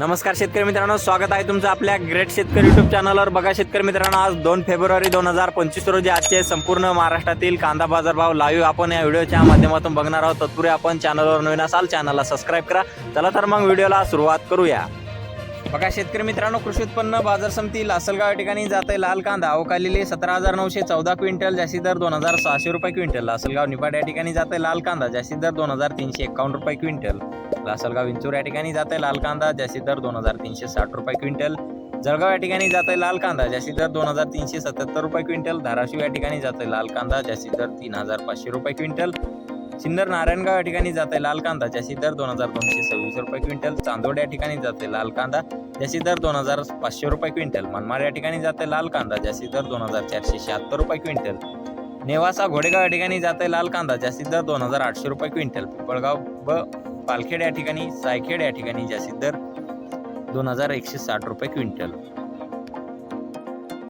नमस्कार शेतकरी मित्रांनो स्वागत आहे तुमचं आपल्या ग्रेट शेतकरी युट्यूब चॅनलवर बघा शेतकरी मित्रांनो आज दोन फेब्रुवारी दोन हजार पंचवीस रोजी आजचे संपूर्ण महाराष्ट्रातील कांदा बाजार भाव लाईव्ह आपण या व्हिडिओच्या माध्यमातून बघणार आहोत. तत्पूर्वी आपण चॅनलवर नवीन असाल चॅनलला सबस्क्राईब करा. चला तर मग व्हिडिओला सुरुवात करूया. बघा शेतकरी मित्रांनो कृषी उत्पन्न बाजार समिती लासलगाव या ठिकाणी जात आहे लाल कांदा. अवकालेले सतरा हजार नऊशे चौदा क्विंटल जास्ती दर दोन हजार सहाशे रुपये क्विंटल. लासलगाव निपाड या ठिकाणी जात आहे लाल कांदा जास्ती दर दोन हजार तीनशे एकावन्न रुपये क्विंटल. लासलगाव विंचूर या ठिकाणी जात आहे लाल कांदा जास्ती दर दोन हजार तीनशे साठ रुपये क्विंटल. जळगाव या ठिकाणी जात आहे लाल कांदा जास्ती दर दोन हजार तीनशे सत्याहत्तर रुपये क्विंटल. धाराशिव या ठिकाणी जात आहे लाल कांदा जास्ती दर तीन हजार पाचशे रुपये क्विंटल. सिन्नर नारायणगाव या ठिकाणी जात आहे लाल कांदा जास्ती दर दोन हजार दोनशे सव्वीस रुपये क्विंटल. चांदोड या ठिकाणी जात आहे लाल कांदा जास्ती दर दोन हजार पाचशे रुपये क्विंटल. मनमाड या ठिकाणी जात आहे लाल कांदा जास्ती दर दोन हजार चारशे शहात्तर रुपये क्विंटल. नेवासा घोडेगाव या ठिकाणी जात आहे लाल कांदा जास्तीत दर दोन हजार आठशे रुपये क्विंटल. पिंपळगाव व पालखेड या ठिकाणी सायखेड या ठिकाणी जास्तीत दर दोन हजार एकशे साठ रुपये क्विंटल.